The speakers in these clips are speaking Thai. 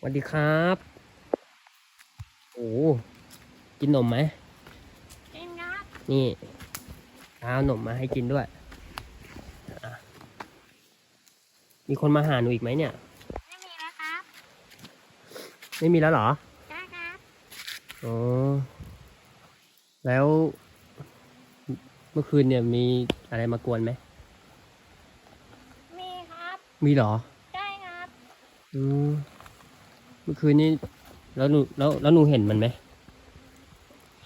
สวัสดีครับ โอ้กินนมไหมกินครับ นี่เอานมมาให้กินด้วยอะมีคนมาหาหนูอีกไหมเนี่ย ไม่มีแล้วครับ ไม่มีแล้วเหรอใช่ครับอ๋อแล้ว เมื่อคืนเนี่ยมีอะไรมากวนไหม มีครับ มีเหรอ ใช่ครับ อืมเมื่อคืนนี้แล้วหนูแล้วแล้วหนูเห็นมันไหม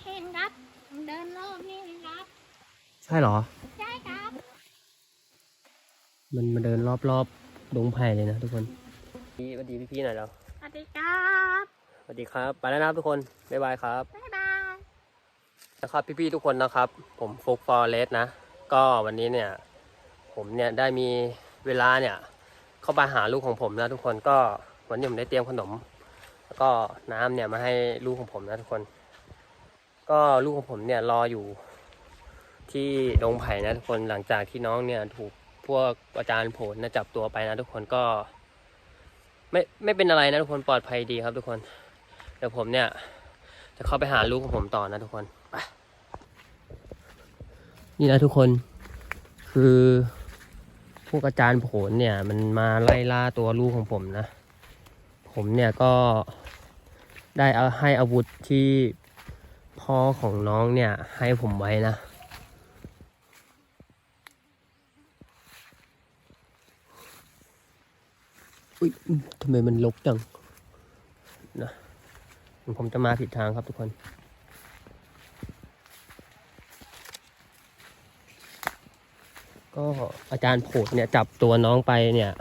เห็นครับผมเดินรอบนี่ครับ ใช่เหรอ ใช่ครับ มันมาเดินรอบรอบๆดงไผ่เลยนะทุกคนพี่สวัสดีพี่ๆหน่อยแล้วสวัสดีครับสวัสดีครับ ไปแล้วนะครับทุกคนบ๊ายบายครับบ๊ายบายนะครับพี่ๆทุกคนนะครับ ผมฟุกฟอร์เรสนะ ก็วันนี้เนี่ย ผมเนี่ยได้มีเวลาเนี่ย เข้าไปหาลูกของผมนะทุกคนก็วันนี้ผมได้เตรียมขนม แล้วก็น้ำเนี่ยมาให้ลูกของผมนะทุกคน ก็ลูกของผมเนี่ยรออยู่ที่ดงไผ่นะทุกคนหลังจากที่น้องเนี่ยถูกพวกอาจารย์โผลนะจับตัวไปนะทุกคนก็ ไม่ไม่เป็นอะไรนะทุกคนปลอดภัยดีครับทุกคน เดี๋ยวผมเนี่ย จะเข้าไปหาลูกของผมต่อนะทุกคนไปนี่นะทุกคนคือพวกอาจารย์โผลเนี่ย มันมาไล่ล่าตัวลูกของผมนะ ผมเนี่ยก็ ได้เอาให้อาวุธที่พ่อของน้องเนี่ยให้ผมไว้นะ อุ้ยทำไมมันลกจังนะผมจะมาผิดทางครับทุกคนก็อาจารย์โผดเนี่ยจับตัวน้องไปเนี่ย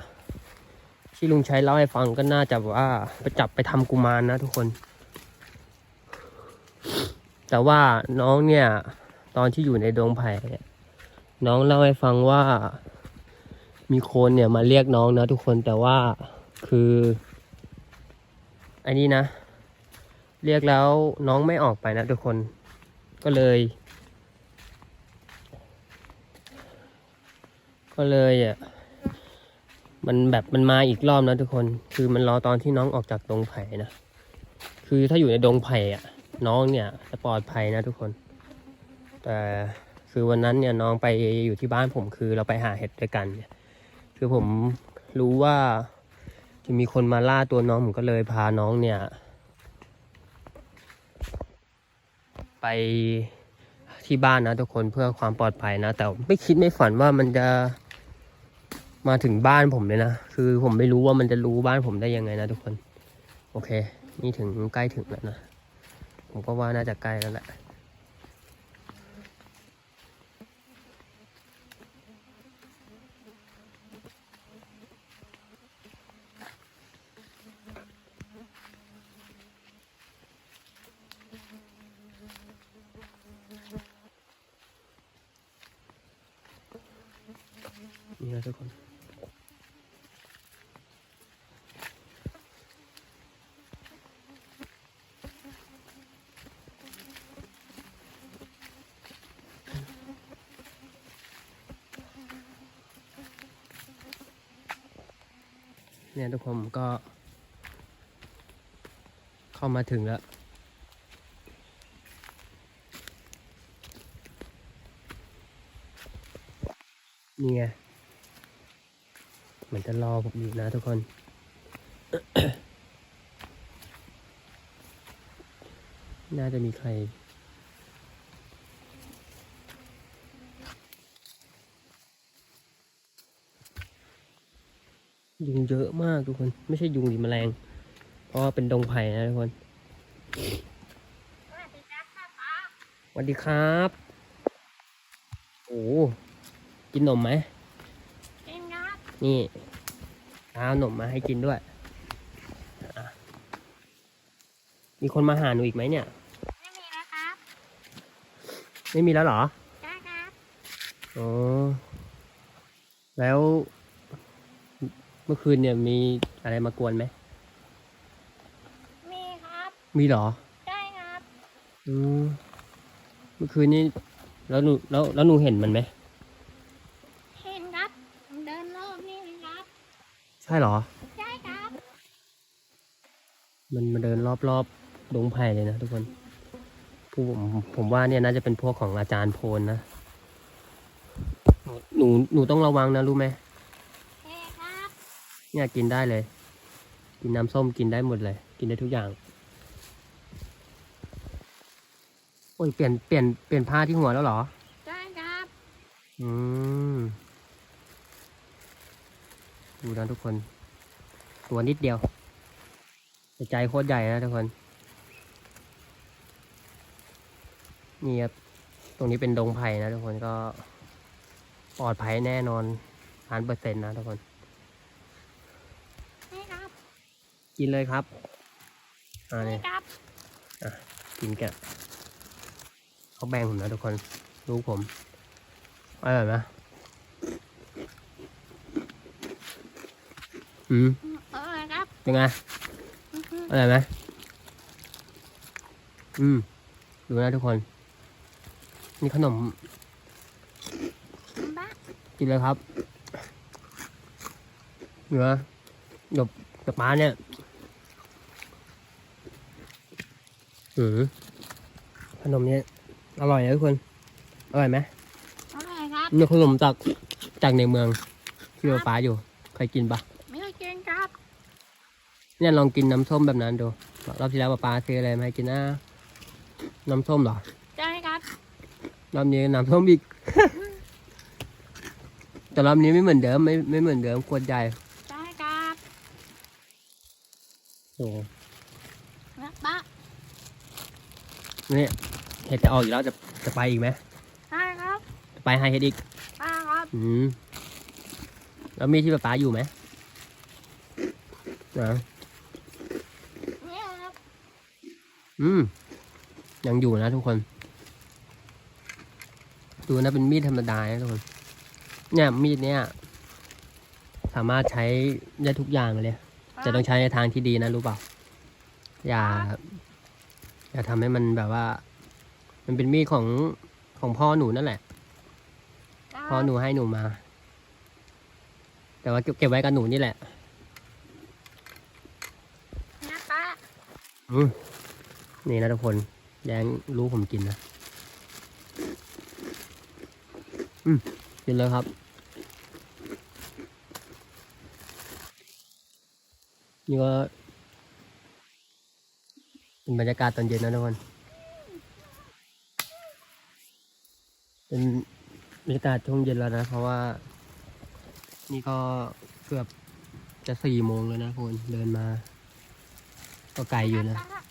ที่ลุงใช้เล่าให้ฟังก็น่าจะว่าไปจับไปทำกุมารนะทุกคน แต่ว่าน้องเนี่ย ตอนที่อยู่ในดงไผ่น้องเล่าให้ฟังว่า มีคนเนี่ยมาเรียกน้องนะทุกคนแต่ว่าคืออันนี้นะ เรียกแล้วน้องไม่ออกไปนะทุกคนก็เลย ก็เลยอะ มันแบบมันมาอีกรอบนะทุกคน คือมันรอตอนที่น้องออกจากดงไผ่นะ คือถ้าอยู่ในดงไผ่อะน้องเนี่ยจะปลอดภัยนะทุกคน แต่คือวันนั้นเนี่ยน้องไปอยู่ที่บ้านผมคือเราไปหาเห็ดด้วยกันเนี่ย คือผมรู้ว่าจะมีคนมาล่าตัวน้องผมก็เลยพาน้องเนี่ย ไปที่บ้านนะทุกคนเพื่อความปลอดภัยนะ แต่ไม่คิดไม่ฝันว่ามันจะ มาถึงบ้านผมเลยนะ คือผมไม่รู้ว่ามันจะรู้บ้านผมได้ยังไงนะทุกคน โอเค นี่ถึงใกล้ถึงแล้วนะ ผมก็ว่าน่าจะใกล้แล้วแหละนี่นะทุกคน เนี่ยทุกคนก็ เข้ามาถึงแล้ว นี่ไงเหมือนจะรอผมอยู่นะทุกคน น่าจะมีใคร เยอะมากทุกคน ไม่ใช่ยุงหรือแมลง เพราะว่าเป็นดงไผ่นะทุกคนสวัสดีครับป้าสวัสดีครับโอ้กินนมไหมกินครับ นี่เอานมมาให้กินด้วยอะมีคนมาหาหนูอีกไหมเนี่ย ไม่มีแล้วครับ ไม่มีแล้วเหรอใช่ครับ อ๋อ แล้วเมื่อคืนเนี่ยมีอะไรมากวนไหม มีครับ มีเหรอใช่ครับ อืม เมื่อคืนนี้แล้วหนูแล้วแล้วหนูเห็นมันไหม เห็นครับผมเดินรอบนี่ครับ ใช่เหรอ ใช่ครับ มันมาเดินรอบๆดงไผ่เลยนะทุกคนผู้ผมผมว่าเนี่ยน่าจะเป็นพวกของอาจารย์โพนนะ หนูหนูต้องระวังนะรู้ไหมเฮ้ครับ เนี่ยกินได้เลย กินน้ำส้มกินได้หมดเลย กินได้ทุกอย่าง โอ้ยเปลี่ยนเปลี่ยนเปลี่ยนผ้าที่หัวแล้วเหรอได้ครับ อืม ดูนะทุกคน ตัวนิดเดียวแต่ใจโคตรใหญ่นะทุกคน นี่ครับ ตรงนี้เป็นดงไผ่นะทุกคนก็ปลอดภัยแน่นอนล้านเปอร์เซ็นต์นะทุกคน ให้ครับ กินเลยครับอ่าให้เนี่ยครับกินแกะเขาแบ่งผมนะทุกคนลูกผมอร่อยไหมอืมเออครับเป็นไงอื้อหืออร่อยไหมอืมดูนะทุกคน นี่ขนมบ้ากินเลยครับเหนือหยบกับป้าเนี่ย อืมขนมเนี่ยอร่อยนะทุกคน อร่อยไหมอร่อยครับนี่ขนมจากจากในเมืองที่เราป้าอยู่เคยกินปะไม่เคยกินครับ เนี่ยลองกินน้ำส้มแบบนั้นดูรอบที่แล้วป้าซื้ออะไรมาให้กินนะน้ำส้มเหรอได้ครับรอบนี้น้ำส้มอีก แต่รอบนี้ไม่เหมือนเดิมไม่ไม่เหมือนเดิมขวดใหญ่ได้ครับโอ้นะบ้าเนี่ยเห็ดจะออกอีกแล้วจะจะไปอีกไหมได้ครับจะไปหาเห็ดอีกได้ครับอืมแล้วมีที่ป้าอยู่ไหมนะเนี่ยครับอืมยังอยู่นะทุกคน ดูนะเป็นมีดธรรมดานะทุกคน เนี่ยมีดเนี่ย สามารถใช้ได้ทุกอย่างเลยจะต้องใช้ในทางที่ดีนะรู้เปล่า อย่า อย่าทำให้มันแบบว่า มันเป็นมีดของของพ่อหนูนั่นแหละครับพ่อหนูให้หนูมา แต่ว่าเก็บเก็บไว้กับหนูนี่แหละนะป้าอืมนี่นะทุกคน แดงรู้ผมกินนะ อืมกินเลยครับ นี่ก็ เป็นบรรยากาศตอนเย็นนะทุกคน เป็นบรรยากาศช่วงเย็นแล้วนะ เพราะว่า นี่ก็เกือบจะสี่โมงแล้วนะทุกคนเดินมา ก็ไกลอยู่นะป้า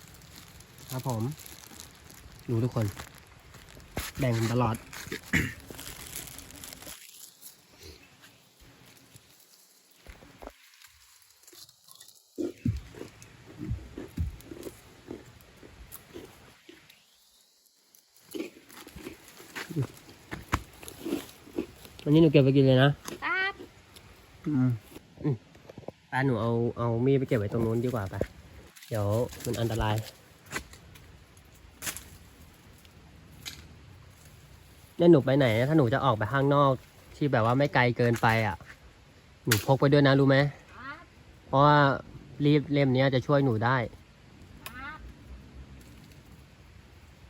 ครับผม ดูทุกคน แบ่งตลอด วันนี้หนูเก็บไปกินเลยนะครับอืมอืมป้าหนูเอาเอามีดไปเก็บไว้ตรงนู้นดีกว่าปะเดี๋ยวมันอันตราย เนี่ยหนูไปไหนนะถ้าหนูจะออกไปข้างนอก ที่แบบว่าไม่ไกลเกินไปอะ หนูพกไปด้วยนะรู้ไหมครับเพราะว่ารีบเล่มเนี้ยจะช่วยหนูได้ครับ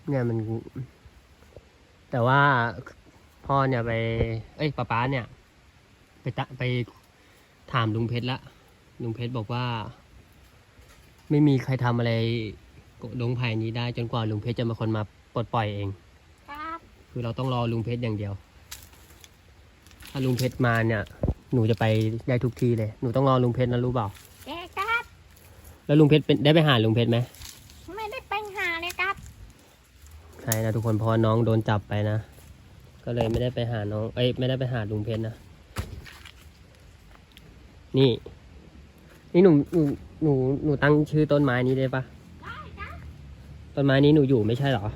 เนี่ยมัน แต่ว่า พ่อเนี่ยไป เอ้ยป้าป๊าเนี่ย ไปตะไปถามลุงเพชรละลุงเพชรบอกว่า ไม่มีใครทำอะไรดงไผ่นี้ได้จนกว่าลุงเพชรจะมาคนมาปลดปล่อยเอง ครับ คือเราต้องรอลุงเพชรอย่างเดียว ถ้าลุงเพชรมาเนี่ย หนูจะไปได้ทุกที่เลย หนูต้องรอลุงเพชรนะรู้เปล่าเจ๊ครับ แล้วลุงเพชรเป็นได้ไปหาลุงเพชรไหมไม่ได้ไปหาเลยครับ ใช่นะทุกคนเพราะว่าน้องโดนจับไปนะ ก็เลยไม่ได้ไปหาน้อง เอ้ยไม่ได้ไปหาลุงเพชรนะ นี่ นี่หนูหนูหนูหนูตั้งชื่อต้นไม้นี้ได้ปะได้ครับต้นไม้นี้หนูอยู่ไม่ใช่เหรอ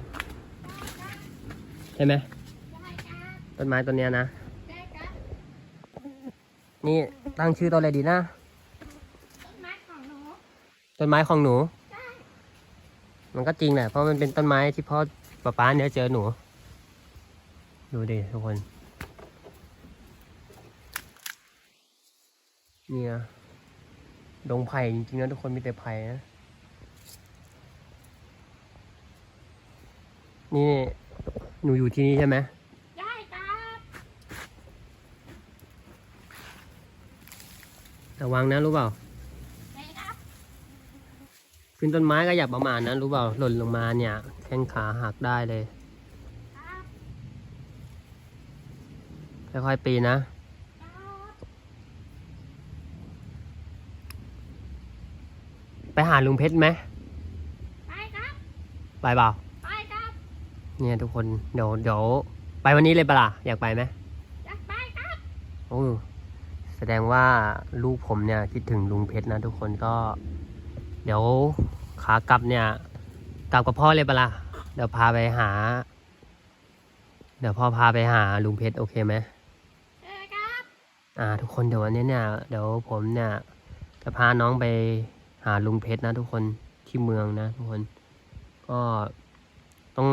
ใช่ไหมได้ครับต้นไม้ต้นเนี้ยนะได้ครับนี่ตั้งชื่อต้นอะไรดีนะต้นไม้ของหนูต้นไม้ของหนูได้มันก็จริงแหละ เพราะมันเป็นต้นไม้ที่พ่อป้าป้าเนี่ยเจอหนู ดูดิทุกคน เนี่ย ดงไผ่จริงๆนะทุกคนมีแต่ไผ่นะ นี่ หนูอยู่ที่นี่ใช่ไหมใช่ครับแต่วางนะรู้เปล่าใช่ครับขึ้นต้นไม้ก็อย่าประมาณนะรู้เปล่าหล่นลงมาเนี่ย แข้งขาหักได้เลย ครับค่อยๆปีนนะครับไปหาลุงเพชรไหมไปครับ ไปเปล่า ไปครับ เนี่ยทุกคน เดี๋ยวเดี๋ยวไปวันนี้เลยปะล่ะอยากไปไหมอยากไปครับโอ้แสดงว่าลูกผมเนี่ยคิดถึงลุงเพชรนะทุกคนก็ เดี๋ยวขากลับเนี่ยกลับกับพ่อเลยปะล่ะเดี๋ยวพาไปหา เดี๋ยวพ่อพาไปหาลุงเพชรโอเคไหมเออครับ อ่าทุกคนเดี๋ยววันนี้เนี่ยเดี๋ยวผมเนี่ยจะพาน้องไปหาลุงเพชรนะ ทุกคนที่เมืองนะทุกคน ก็ต้อง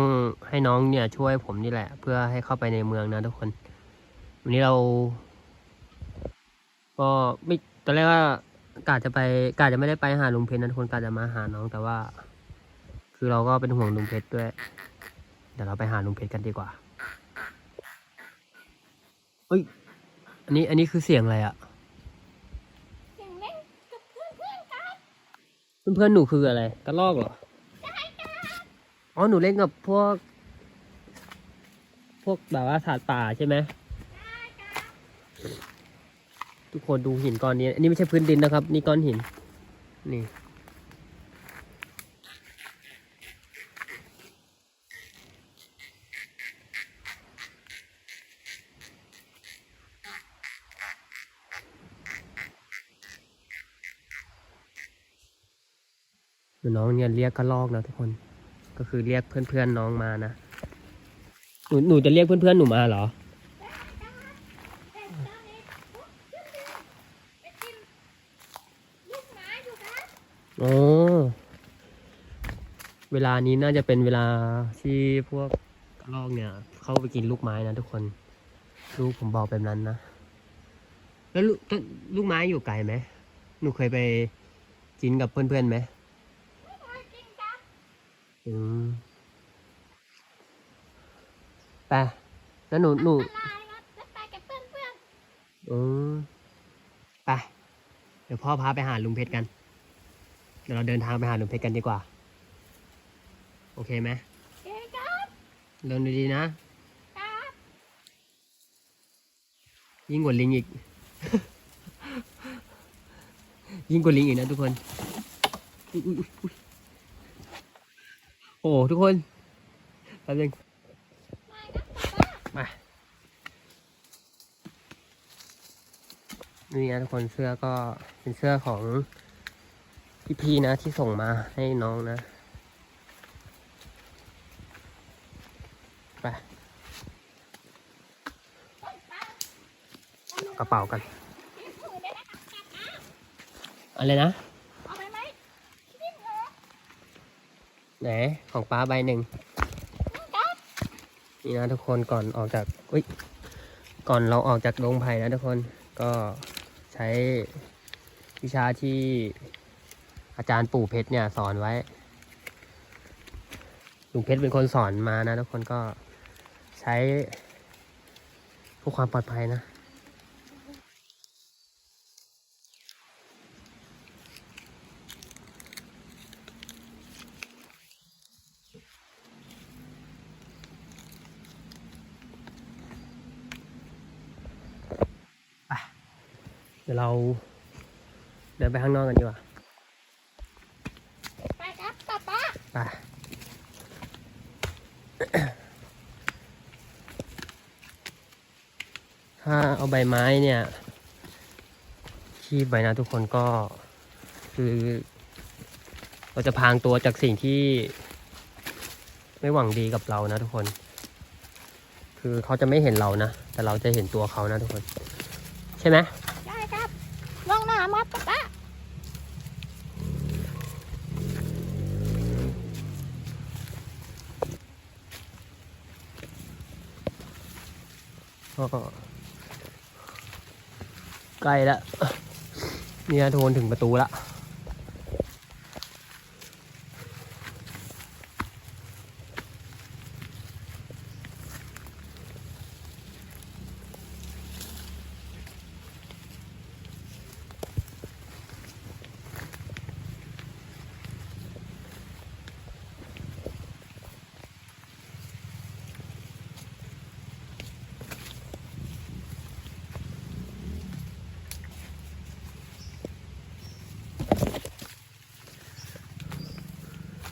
ให้น้องเนี่ยช่วยผมนี่แหละ เพื่อให้เข้าไปในเมืองนะ ทุกคน วันนี้เรา ก็ไม่ตอนแรกก็กะจะไปกะจะไม่ได้ไปหาลุงเพชรนะทุกคนกะจะมาหาน้องแต่ว่า คือเราก็เป็นห่วงลุงเพชรด้วย เดี๋ยวเราไปหาลุงเพชรกันดีกว่าเอ้ย อันนี้อันนี้คือเสียงอะไรอะเสียงเล่นกับเพื่อนเพื่อนๆครับเพื่อนๆหนูคืออะไรกระลอกเหรอได้ครับอ๋อหนูเล่นกับพวก พวกแบบว่าสัตว์ป่าใช่ไหมได้ครับทุกคนดูหินก้อนนี้ อันนี้ไม่ใช่พื้นดินนะครับ นี่ก้อนหิน นี่ น้องเนี่ยเรียกกระลอกนะทุกคน ก็คือเรียกเพื่อนๆน้องมานะหนูหนูจะเรียกเพื่อนๆหนูมาเหรอแต่ตอนนี้พวกเพื่อนๆไปกินลูกไม้อยู่ครับอ๋อเวลานี้น่าจะเป็นเวลาที่พวกกระรอกเนี่ย เข้าไปกินลูกไม้นะทุกคน ลูกผมบอกแบบนั้นนะ แล้วลูกลูกไม้อยู่ไกลไหม หนูเคยไปกินกับเพื่อนๆไหมไม่เคยกินครับ อืมไปแล้วหนูหนูอันตรายครับจะไปกับเพื่อนเพื่อนอืมไปเดี๋ยวพ่อพาไปหาลุงเพชรกัน เดี๋ยวเราเดินทางไปหาลุงเพชรกันดีกว่า โอเคไหมๆเอ้ครับเดินดีๆนะ ครับยิ่งกว่าลิงอีก ยิ่งกว่าลิงอีกนะทุกคน อุ๊ยอุ๊ยอุ๊ยอุ๊ย โอ้โหทุกคนแป๊บนึงไม่ครับป๊าป๊ามา นี่นะทุกคนเสื้อก็เป็นเสื้อของพี่ๆนะที่ส่งมาให้น้องนะ ไป กระเป๋ากัน อะไรนะ เอาไปไหมทิ้งเหรอ ไหนของป้าใบหนึ่งนี่นะทุกคนก่อนออกจากอุ้ยก่อนเราออกจากโรงไผ่นะทุกคนก็ใช้วิชาที่อาจารย์ปู่เพชรเนี่ยสอนไว้ลุงเพชรเป็นคนสอนมานะทุกคนก็ใช้เพื่อความปลอดภัยนะ ดี๋ยวเราเดินไปข้างนอกกันดีกว่าไปครับป๊าป๊าไปถ้าเอาใบไม้เนี่ยคีบใบนะทุกคนก็คือ เราจะพรางตัวจากสิ่งที่ ไม่หวังดีกับเรานะทุกคน คือเขาจะไม่เห็นเรานะ แต่เราจะเห็นตัวเขานะทุกคน ใช่ไหม ได้ครับลองหน้ามาป๊าป๊า ก็ใกล้แล้วเนี่ยโทนถึงประตูละ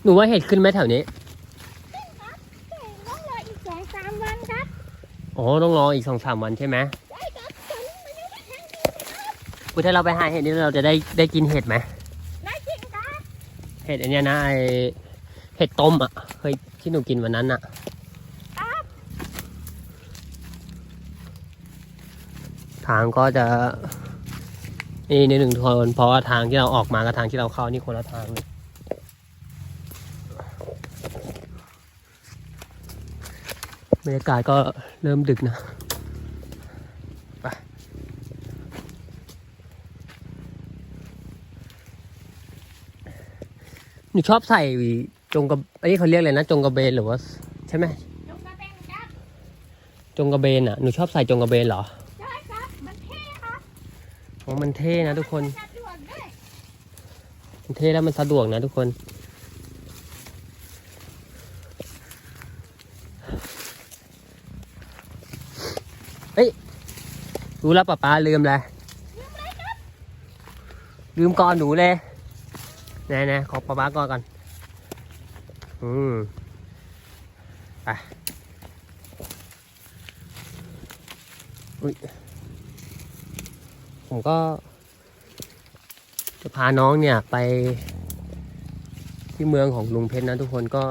หนูว่าเห็ดขึ้นไหมแถวนี้ ขึ้นครับแต่ต้องรออีกสองสามวันครับ อ๋อ ต้องรออีกสองสามวันใช่ไหมได้ครับตอนนี้มันยังไม่แห้งดีครับอุ๊ยถ้าเราไปหาเห็ดนี่เราจะได้ได้กินเห็ดไหมได้จริงครับ เห็ดอันเนี้ยนะไอเห็ดต้มอะเคยที่หนูกินวันนั้นอะ ครับ ทางก็จะนี่ในหนึ่งคนเพราะว่าทางที่เราออกมากับทางที่เราเข้านี่คนละทางเลย รรยากาศก็เริ่มดึกนะไปหนูชอบใส่จงกระอันนี้เขาเรียกอะไรนะ จงกระเบนหรือว่า ใช่ไหมลงกระเบนครับจงกระเบนอะหนูชอบใส่จงกระเบนเหรอได้ครับมันเท่ครับโอ้มันเท่นะทุกคนสะดวกด้วยมันเท่แล้วมันสะดวกนะทุกคน เฮ้ย รู้แล้วป้าป้าลืมเลยลืมเลยครับลืมก่อนหนูเลยไหนๆขอป้าป้าก่อนก่อน อืมไปอุ้ยผมก็ จะพาน้องเนี่ยไป ที่เมืองของลุงเพชรนะทุกคนก็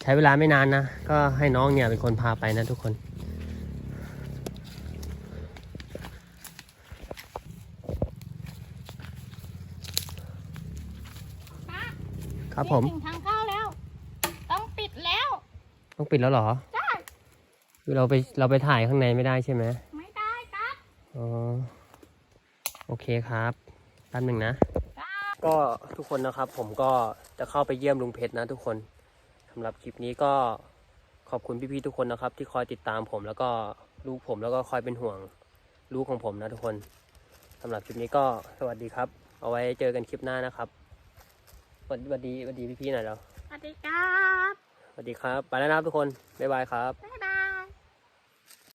ใช้เวลาไม่นานนะ ก็ให้น้องเนี่ยเป็นคนพาไปนะทุกคน ครับผมนี่ถึงทางเข้าแล้ว ต้องปิดแล้ว ต้องปิดแล้วเหรอได้คือเราไปเราไปถ่ายข้างในไม่ได้ใช่ไหมไม่ได้ครับอ๋อโอเคครับแป๊บหนึ่งนะครับก็ทุกคนนะครับผมก็จะเข้าไปเยี่ยมลุงเพชรนะทุกคนสำหรับคลิปนี้ก็ขอบคุณพี่ๆทุกคนนะครับ ที่คอยติดตามผมแล้วก็ลูกผมแล้วก็คอยเป็นห่วงลูกของผมนะทุกคนสำหรับคลิปนี้ก็สวัสดีครับ เอาไว้เจอกันคลิปหน้านะครับ สวัสดีสวัสดีสวัสดีพี่ๆหน่อยแล้วสวัสดีครับ สวัสดีครับ ไปแล้วนะครับทุกคน บ๊ายบายครับบ๊ายบ